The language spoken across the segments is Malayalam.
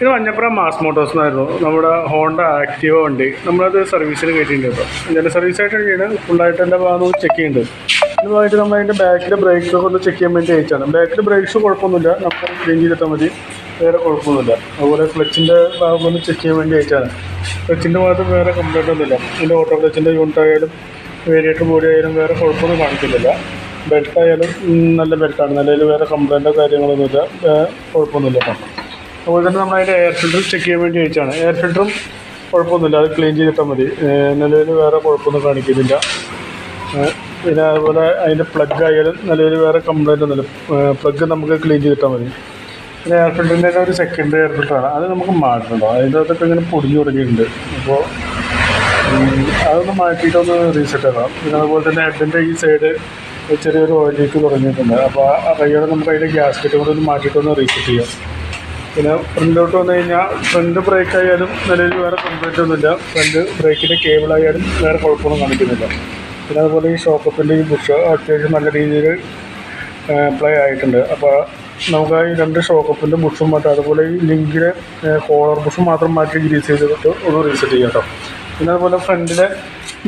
ഇത് മഞ്ഞപ്പുറം മാസ് മോട്ടോഴ്സ് എന്നായിരുന്നു നമ്മുടെ ഹോണ്ട ആക്റ്റീവ വണ്ടി. നമ്മളത് സർവീസിന് കയറ്റിയിട്ടുണ്ട് കേട്ടോ സർവീസ് സർവീസായിട്ട് ചെയ്യണം ഫുള്ളായിട്ട് എന്റെ ഭാഗം ചെക്ക് ചെയ്യുന്നുണ്ട്. ഇതുമായിട്ട് നമ്മൾ അതിന്റെ ബാക്കിലെ ബ്രേക്സ് ഒന്ന് ചെക്ക് ചെയ്യാൻ വേണ്ടി അയച്ചാണ് ബാക്കിലെ ബ്രേക്സ് കുഴപ്പമൊന്നുമില്ല. നമുക്ക് ക്ലീൻ ചെയ്തിട്ടാൽ മതി. വേറെ കുഴപ്പമൊന്നുമില്ല. അതുപോലെ ക്ലച്ചിന്റെ ഭാഗം ഒന്ന് ചെക്ക് ചെയ്യാൻ വേണ്ടി അയച്ചാണ് ക്ലച്ചിന്റെ ഭാഗത്ത് വേറെ കംപ്ലൈന്റ് ഒന്നുമില്ല. ഇതിന്റെ ഓട്ടോ ക്ലച്ചിന്റെ യൂണിറ്റ് ആയാലും വേരിയേറ്റർ ബോഡി ആയാലും വേറെ കുഴപ്പമൊന്നും കാണിക്കുന്നില്ല. ബെൽറ്റ് ആയാലും നല്ല ബെൽറ്റാണ് നിലയിൽ വേറെ കംപ്ലൈന്റോ കാര്യങ്ങളൊന്നുമില്ല. കുഴപ്പമൊന്നുമില്ല അതുപോലെ തന്നെ നമ്മൾ അതിന്റെ എയർ ഫിൽറ്റർ ചെക്ക് ചെയ്യാൻ വേണ്ടി അയച്ചാണ് എയർ ഫിൽറ്ററും കുഴപ്പമൊന്നുമില്ല. അത് ക്ലീൻ ചെയ്തിട്ടാൽ മതി. നിലവിൽ വേറെ കുഴപ്പമൊന്നും കാണിക്കുന്നില്ല. പിന്നെ അതുപോലെ അതിന്റെ പ്ലഗ് ആയാലും നിലവിൽ വേറെ കംപ്ലൈന്റ് ഒന്നുമില്ല. പ്ലഗ് നമുക്ക് ക്ലീൻ ചെയ്തിട്ടാൽ മതി. പിന്നെ എയർ ഫിൽറ്ററിന്റെ ഒരു സെക്കൻഡ് എയർ ഫിൽറ്ററാണ് അത് നമുക്ക് മാറ്റണ്ടോ അതിന്റെ അകത്തൊക്കെ ഇങ്ങനെ പൊടിഞ്ഞു തുടങ്ങിയിട്ടുണ്ട്. അപ്പോൾ അതൊന്ന് മാറ്റിയിട്ടൊന്ന് റീസെറ്റ് ആക്കാം പിന്നെ അതുപോലെ തന്നെ ഹെഡിന്റെ ഈ സൈഡ് ചെറിയൊരു ഓയിൽ ലീക്ക് തുടങ്ങിയിട്ടുണ്ട്. അപ്പോൾ ആ കയ്യോടെ നമുക്ക് അതിന്റെ ഗ്യാസ്കറ്റ് കൂടെ ഒന്ന് മാറ്റിയിട്ടൊന്ന് റീസെറ്റ് ചെയ്യാം. പിന്നെ ഫ്രണ്ടിലോട്ട് വന്നു കഴിഞ്ഞാൽ ഫ്രണ്ട് ബ്രേക്ക് ആയാലും നിലവിൽ വേറെ കംപ്ലൈന്റ് ഒന്നുമില്ല. ഫ്രണ്ട് ബ്രേക്കിന്റെ കേബിൾ ആയാലും വേറെ കുഴപ്പമൊന്നും കാണിക്കുന്നില്ല. പിന്നെ അതുപോലെ ഈ ഷോക്കപ്പിന്റെ ഈ ബുഷ് അത്യാവശ്യം നല്ല രീതിയിൽ പ്ലേ ആയിട്ടുണ്ട്. അപ്പോൾ നമുക്ക് ആ ഈ രണ്ട് ഷോക്കപ്പിന്റെ ബുഷും മാറ്റാം അതുപോലെ ഈ ലിങ്കിലെ കോളർ ബുഷും മാത്രം മാറ്റി ഗ്രീസ് ചെയ്തിട്ട് ഒന്ന് റീസെറ്റ് ചെയ്യാം കേട്ടോ പിന്നെ അതുപോലെ ഫ്രണ്ടിലെ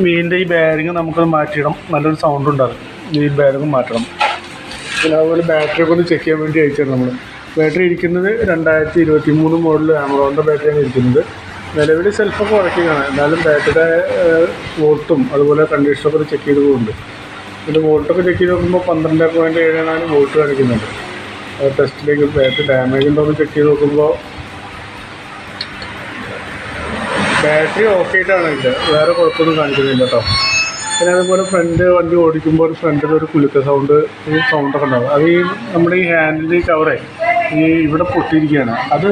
മീനിന്റെ ഈ ബാരിങ് നമുക്കത് മാറ്റിയിടണം. നല്ലൊരു സൗണ്ട് ഉണ്ടാകും. ഈ ബാരിങ് മാറ്റണം. പിന്നെ അതുപോലെ ബാറ്ററി ഒക്കെ ഒന്ന് ചെക്ക് ചെയ്യാൻ വേണ്ടി അയച്ചിരുന്നു നമ്മൾ ബാറ്ററി ഇരിക്കുന്നത് രണ്ടായിരത്തി ഇരുപത്തി മൂന്ന് മോഡൽ ആമറോണിന്റെ ബാറ്ററിയാണ് ഇരിക്കുന്നത്. നിലവിൽ സെൽഫൊക്കെ ഉറക്കുകയാണ് എന്നാലും ബാറ്ററിയുടെ വോൾട്ടും അതുപോലെ കണ്ടീഷനൊക്കെ ഒന്ന് ചെക്ക് ചെയ്തു പോകുന്നുണ്ട്. പിന്നെ വോൾട്ടൊക്കെ ചെക്ക് ചെയ്ത് നോക്കുമ്പോൾ പന്ത്രണ്ട് പോയിന്റ് ഏഴ് വോൾട്ട് കാണിക്കുന്നുണ്ട്. ടെസ്റ്റിലേക്ക് ബാറ്ററി ഡാമേജ് ഉണ്ടോ ചെക്ക് ചെയ്ത് നോക്കുമ്പോൾ ബാറ്ററി ഓക്കെ ആയിട്ടാണ് ഇത് വേറെ കുഴപ്പമൊന്നും കാണിക്കുന്നില്ല കേട്ടോ. പിന്നെ അതുപോലെ ഫ്രണ്ട് വണ്ടി ഓടിക്കുമ്പോൾ ഫ്രണ്ടിൽ ഒരു കുലുക്ക സൗണ്ട് ഈ സൗണ്ടൊക്കെ ഉണ്ടാവും. അത് ഈ നമ്മുടെ ഈ ഹാൻഡിൽ കവറേ ഈ ഇവിടെ പൊട്ടിയിരിക്കുകയാണ്. അത്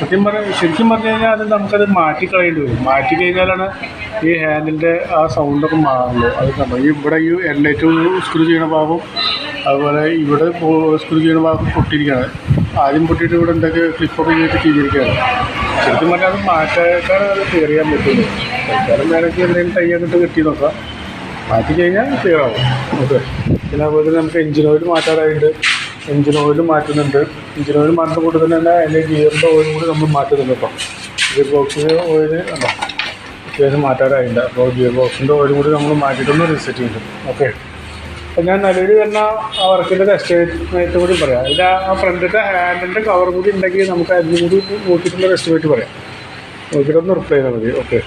സത്യം പറഞ്ഞാൽ ശരിക്കും പറഞ്ഞു കഴിഞ്ഞാൽ അത് നമുക്കത് മാറ്റിക്കളയേണ്ടി വരും. മാറ്റി കഴിഞ്ഞാലാണ് ഈ ഹാൻഡിന്റെ ആ സൗണ്ടൊക്കെ മാറുള്ളൂ. അത് കണ്ടോ? ഈ ഇവിടെ ഈ ഹെഡ്ലൈറ്റ് സ്ക്രൂ ചെയ്യണ ഭാഗം അതുപോലെ ഇവിടെ സ്ക്രൂ ചെയ്യണ ഭാഗം പൊട്ടിയിരിക്കുകയാണ്. ആദ്യം പൊട്ടിയിട്ട് ഇവിടെ എന്തൊക്കെ ക്ലിപ്പൊക്കെ ചെയ്തിട്ട് ചെയ്തിരിക്കുകയാണ്. ശരിക്കും പറഞ്ഞാൽ അത് മാറ്റാൻ അത് ക്ലിയർ ചെയ്യാൻ പറ്റുള്ളൂ തൽക്കാലം വേണമെങ്കിൽ എന്തെങ്കിലും തയ്യൊക്കെ ഇട്ട് കെട്ടി നോക്കാം. മാറ്റി കഴിഞ്ഞാൽ ക്ലിയർ ഓക്കെ പിന്നെ അതുപോലെ നമുക്ക് എഞ്ചിൻ ഓയിൽ മാറ്റാറായിട്ട് എഞ്ചിൻ ഓയിൽ മാറ്റുന്നുണ്ട്. എഞ്ചിൻ ഓയിൽ മാറ്റുന്ന കൂട്ടത്തിൽ തന്നെ അതിന്റെ ഗിയറിന്റെ ഓയിൽ കൂടി നമ്മൾ മാറ്റുന്നുണ്ട് അപ്പം ഗിയർ ബോക്സിന്റെ ഓയിൽ ഉണ്ടോ? അത്യാവശ്യം മാറ്റാറായില്ല അപ്പോൾ ഗിയർ ബോക്സിന്റെ ഓയിൽ കൂടി നമ്മൾ മാറ്റിയിട്ടൊന്ന് റീസെറ്റ് ചെയ്തു. ഓക്കെ. അപ്പം ഞാൻ നല്ലൊരു തന്നെ ആ വർക്കിന്റെ എസ്റ്റിമേറ്റ് കൂടി പറയാം. അതിന്റെ ആ ഫ്രണ്ടിന്റെ ഹാൻഡിന്റെ കവർ കൂടി ഉണ്ടെങ്കിൽ നമുക്ക് അതിന് കൂടി നോക്കിയിട്ടുള്ള എസ്റ്റിമേറ്റ് പറയാം. നോക്കിയിട്ടൊന്ന് റിപ്ലൈ ചെയ്താൽ മതി. ഓക്കെ.